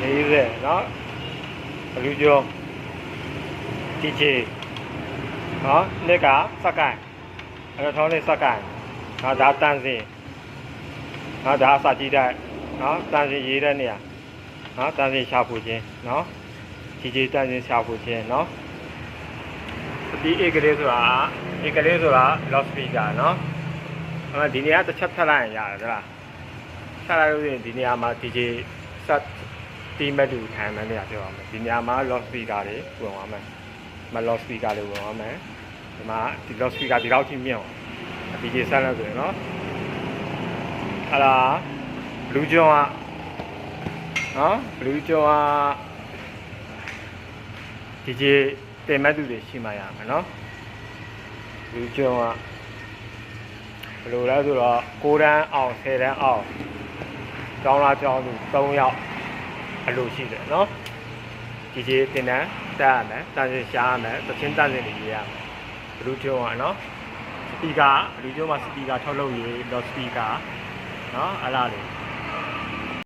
40နော်ဘလူးကျော်တီချေနော်နှစ်ကစက္ကိုင်အဲ့တော့ထောင်းလေးစက္ကိုင်နော်ဒါတန်စင်နော်ဒါအစာကြည့်တဲ့နော်တန်စင်ရေးတဲ့နေရာနော်တန်စင်ရှာဖွေခြင်းနော်တီချေတန်စင်ရှာဖွေခြင်းနော်ဒီဧကလေးဆိုတာဧကလေးဆိုတာ loud speaker နော်အဲ့ဒီနေရာတစ်ချက်ဖြတ်လိုက်ရင်ရတယ်ဟုတ်လားဆက်လိုက်လို့ရှိရင်ဒီနေရာမှာ DJ ဆက် တီးမဲ့တူထိုင်မဲ့နေရာပြောရမယ်ဒီနေရာမှာ loud speaker တွေဝင်သွားမယ်မ loud speaker တွေဝင်သွားမယ်ဒီမှာဒီ loud speaker ဒီလောက်ထိမြင့်အောင် DJ ဆက်လို့ဆိုရင်နော်အဲ့ဒါ blue john ကနော် blue john က DJ တင်မဲ့တူတွေရှိမှရမယ်နော် blue john ကဘယ်လိုလဲဆိုတော့6တန်းအောင်10တန်းအောင်ကျောင်းသားကျောင်းသူ3ယောက် အလိုရှိတယ်နော်ဒီကြီးတင်တန်းတက်ရမယ်တန်စင်ရှားရမယ်သချင်းတန်စင်တွေရေးရမယ်ဘလူးကျုံးอ่ะနော်စပီကာဘလူးကျုံးမှာစပီကာထုတ်လုပ်ရေးတော့စပီကာနော်အဲ့လားလေ